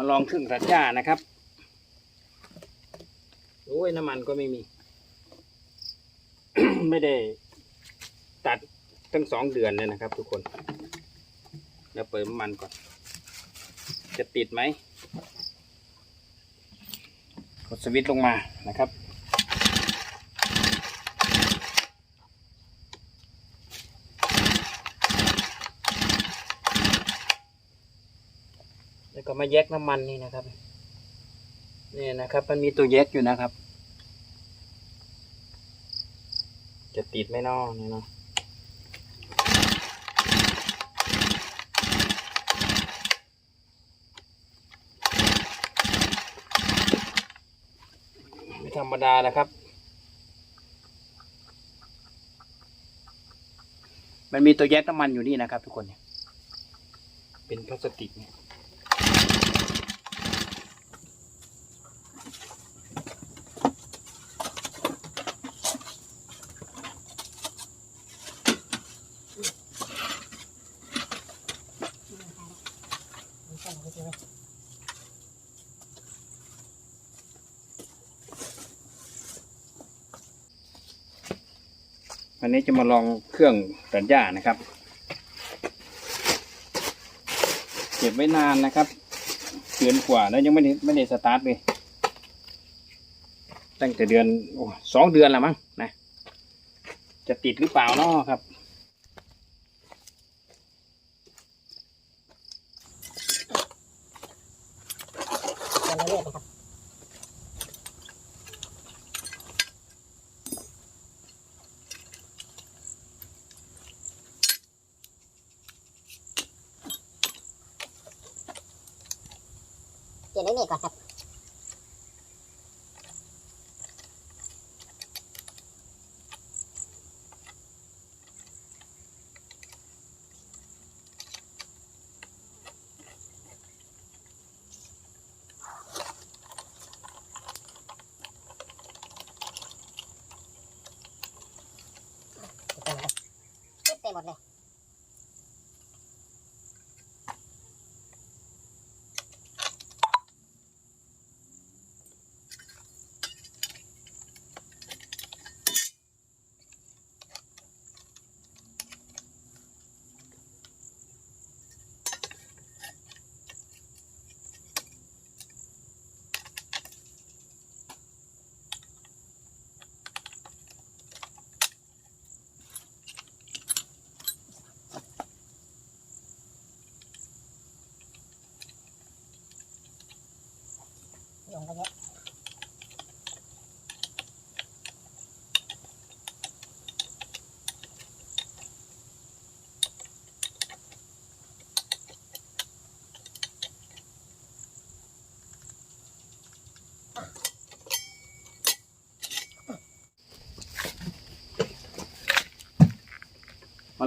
มาลองเครื่องตัดหญ้านะครับ โอ้ยน้ำมันก็ไม่มี ไม่ได้ตัดตั้งสองเดือนเลยนะครับ ทุกคนเดี๋ยวเปิดน้ำมันก่อน จะติดไหมกดสวิตช์ลงมานะครับ แล้วก็ มาแยกน้ำมันนี่นะครับนี่นะครับ มันมีตัวแยกอยู่นะครับ จะติดไหม่นอนี่เนาะไม่ธรรมดานะครับ มันมีตัวแยกน้ำมันอยู่นี่นะครับ ทุกคนเนี่ยเป็นพลาสติกเนี่ย วันนี้จะมาลองเครื่องตัดหญ้านะครับ เก็บไว้นานนะครับเดือนกว่าแล้วยังไม่ได้ไม่ได้สตาร์ทเลย ตั้งแต่เดือนอสองเดือนแล้วมั้งนะ จะติดหรือเปล่าเนาะครับเขียนไม้เมฆก่อนครับคิดไปหมดเลย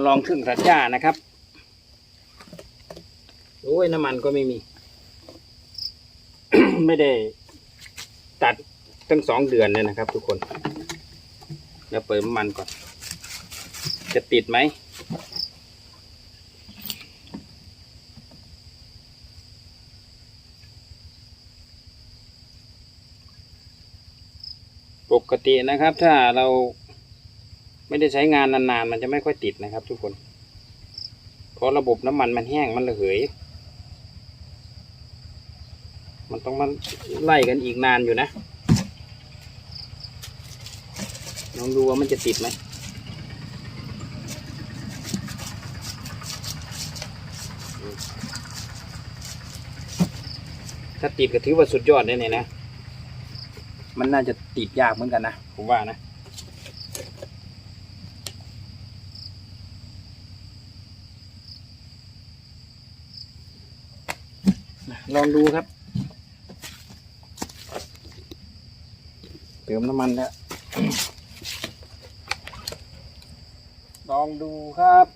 ลองเครื่องตัดหญ้านะครับ โอ้ยน้ำมันก็ไม่มี ไม่ได้ตัดตั้งสองเดือนเลยนะครับ ทุกคนเดี๋ยวเปิดน้ำมันก่อน จะติดไหมปกตินะครับ ถ้าเรา ไม่ได้ใช้งานนานๆ มันจะไม่ค่อยติดนะครับ ทุกคน เพราะระบบน้ำมันมันแห้งมันระเหย มันต้องมาไล่กันอีกนานอยู่นะลองดูว่ามันจะติดไหมถ้าติดก็ถือว่าสุดยอดเลยเนี่ยนะ มันน่าจะติดยากเหมือนกันนะ ผมว่านะ ลองดูครับ เติมน้ำมันแล้ว ลองดูครับ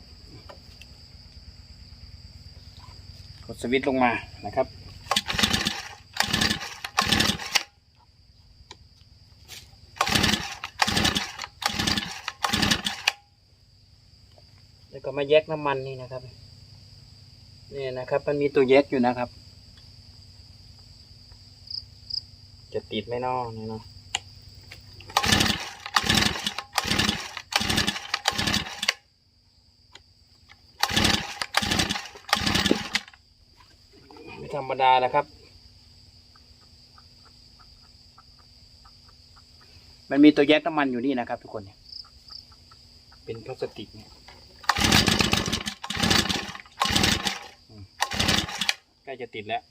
กดสวิตช์ลงมานะครับแล้วก็มาแยกน้ำมันนี่นะครับนี่นะครับ มันมีตัวแยกอยู่นะครับ จะติดไหมเนาะนี่เนาะไม่ธรรมดาแล้วครับ มันมีตัวแยกน้ำมันอยู่นี่นะครับ ทุกคนเนี่ยเป็นพลาสติกเนี่ยอืมใกล้จะติดแล้ว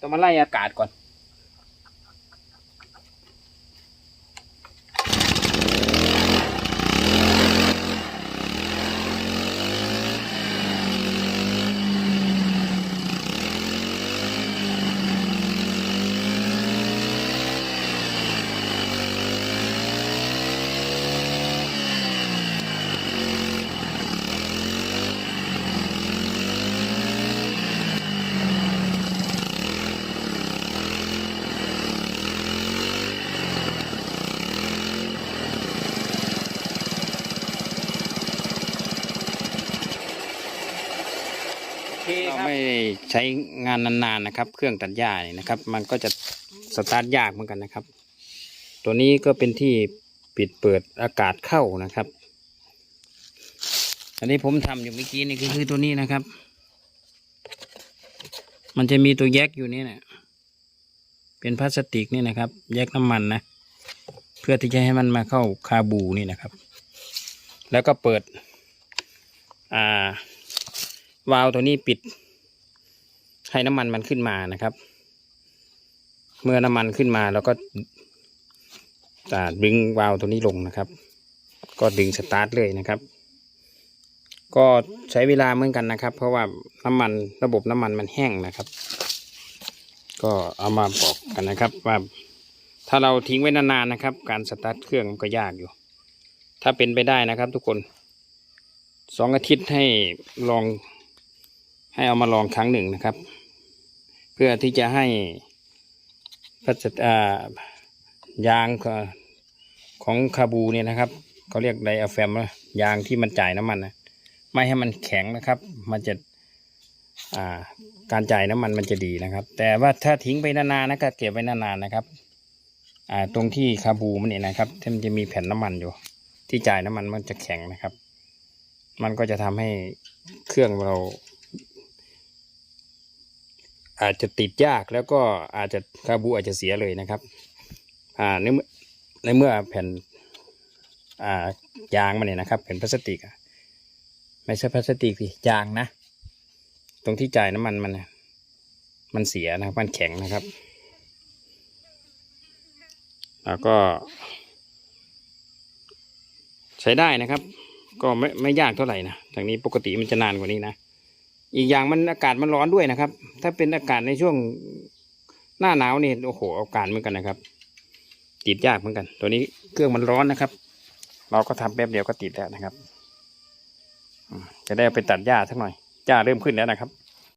ต้องมาไล่อากาศก่อน ใช้งานนานๆนะครับ เครื่องตัดหญ้าเนี่ยนะครับ มันก็จะสตาร์ทยากเหมือนกันนะครับ ตัวนี้ก็เป็นที่ปิดเปิดอากาศเข้านะครับ อันนี้ผมทำอยู่เมื่อกี้นี่ก็คือตัวนี้นะครับ มันจะมีตัวแยกอยู่นี่นะเป็นพลาสติกนี่นะครับ แยกน้ำมันนะ เพื่อที่จะให้มันมาเข้าคาบูนี่นะครับ แล้วก็เปิด อ่าวาล์วตัวนี้ปิด ให้น้ำมันมันขึ้นมานะครับ เมื่อน้ำมันขึ้นมาแล้วก็อ่าดึงวาล์วตัวนี้ลงนะครับ ก็ดึงสตาร์ทเลยนะครับ ก็ใช้เวลาเหมือนกันนะครับ เพราะว่าน้ำมันระบบน้ำมันมันแห้งนะครับ ก็เอามาบอกกันนะครับว่าถ้าเราทิ้งไว้นานๆนะครับ การสตาร์ทเครื่องมันก็ยากอยู่ ถ้าเป็นไปได้นะครับ ทุกคนสองอาทิตย์ให้ลอง ให้เอามาลองครั้งหนึ่งนะครับ เพื่อที่จะให้พัสอ่ายางของคาบูเนี่ยนะครับเขาเรียกไดอะแฟมนะยางที่มันจ่ายน้ำมันนะไม่ให้มันแข็งนะครับ มันจะาการจ่ายน้ำมันมันจะดีนะครับ แต่ว่าถ้าทิ้งไปนานๆนะก็เก็บไว้นานๆนะครับตรงที่คาบูมันเนี่ยนะครับที่มันจะมีแผ่นน้ำมันอยู่ ที่จ่ายน้ำมันมันจะแข็งนะครับ มันก็จะทำให้เครื่องเรา อาจจะติดยากแล้วก็อาจจะคาบูอาจจะเสียเลยนะครับ อ่าในเมื่อในเมื่อแผ่นอ่ายางมันเนี่ยนะครับแผ่นพลาสติกอะไม่ใช่พลาสติกสิยางนะ ตรงที่จ่ายน้ำมันมันมันเสียนะครับมันแข็งนะครับ แล้วก็ ใช้ได้นะครับ ก็ไม่ไม่ยากเท่าไหร่นะทางนี้ปกติมันจะนานกว่านี้นะ อีกอย่างมันอากาศมันร้อนด้วยนะครับ ถ้าเป็นอากาศในช่วงหน้าหนาวนี่โอ้โหอากาศเหมือนกันนะครับติดยากเหมือนกัน ตัวนี้เครื่องมันร้อนนะครับ เราก็ทำแป๊บเดียวก็ติดแล้วนะครับจะได้ไปตัดหญ้าสักหน่อยหญ้าเริ่มขึ้นแล้วนะครับ